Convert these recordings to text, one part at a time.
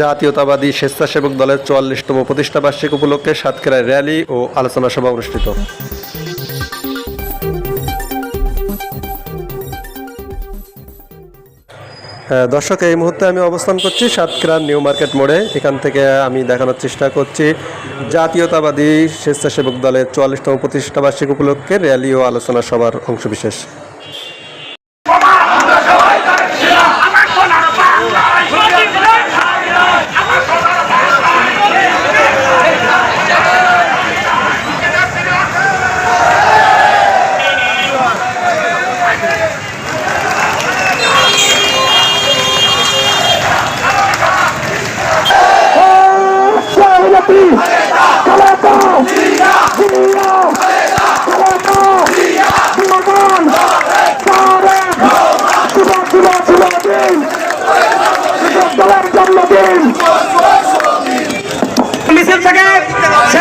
জাতীয়তাবাদী স্বেচ্ছাসেবক দলের চুয়াল্লিশতম প্রতিষ্ঠা বার্ষিক উপলক্ষে সাতক্ষীরায় র্যালি ও আলোচনা সভা অনুষ্ঠিত। দর্শক, এই মুহূর্তে আমি অবস্থান করছি সাতক্ষীরা নিউ মার্কেট মোড়ে। এখান থেকে আমি দেখানোর চেষ্টা করছি জাতীয়তাবাদী স্বেচ্ছাসেবক দলের চুয়াল্লিশতম প্রতিষ্ঠা বার্ষিক উপলক্ষে র্যালি ও আলোচনা সভার অংশবিশেষ।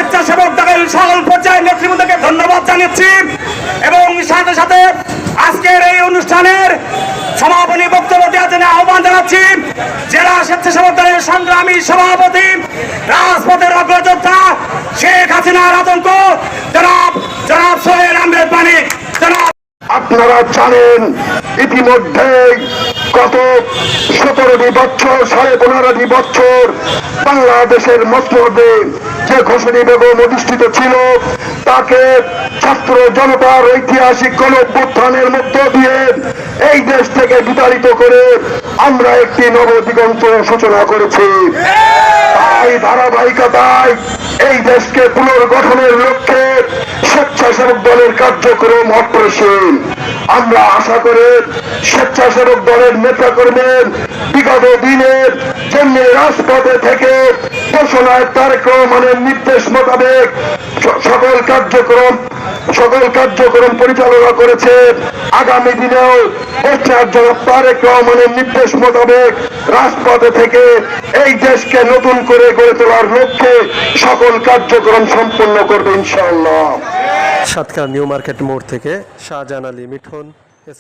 স্বেচ্ছাসেবক দলের সকল পর্যায়ের নেতৃবৃন্দকে ধন্যবাদ জানাচ্ছি এবং সাথে সাথে আজকের এই অনুষ্ঠানের সমাপনী বক্তব্য দেওয়ার জন্য আহ্বান জানাচ্ছি জেলা স্বেচ্ছাসেবক দলের সংগ্রামী সভাপতি, রাজপথের অগ্রযোদ্ধা শেখ হাসিনার আতঙ্ক। জনাব জনাব সোহেল আহমেদ মানিক, জনাব আপনারা জানেন ইতিমধ্যে গত সতেরোটি বছর, সাড়ে পনেরোটি বছর বাংলাদেশের মসনদে যে ঘোষণী বেগম অধিষ্ঠিত ছিল, তাকে ছাত্র জনতার ঐতিহাসিক গণ অভ্যুত্থানের মধ্য দিয়ে এই দেশ থেকে বিতাড়িত করে আমরা একটি নবদিগন্ত সূচনা করেছি। তাই ধারাবাহিকতায় এই দেশকে পুনর্গঠনের লক্ষ্যে স্বেচ্ছাসেবক দলের কার্যক্রম অগ্রসীল আমরা আশা করে স্বেচ্ছাসেবক দলের নেতা কর্মীর বিগত দিনের জন্য রাজপথে থেকে ঘোষণায় তারেক রহমানের নির্দেশ মোতাবেক সকল কার্যক্রম সকল কার্যক্রম পরিচালনা করেছে আগামী দিনেও জনাব তারেক রহমানের নির্দেশ মোতাবেক রাজপথে থেকে এই দেশকে নতুন করে গড়ে তোলার লক্ষ্যে সকল কার্যক্রম সম্পন্ন করবে ইনশাআল্লাহ। সাতক্ষীরা নিউ মার্কেট মোড় থেকে শাহজাহান আলী মিঠন, এস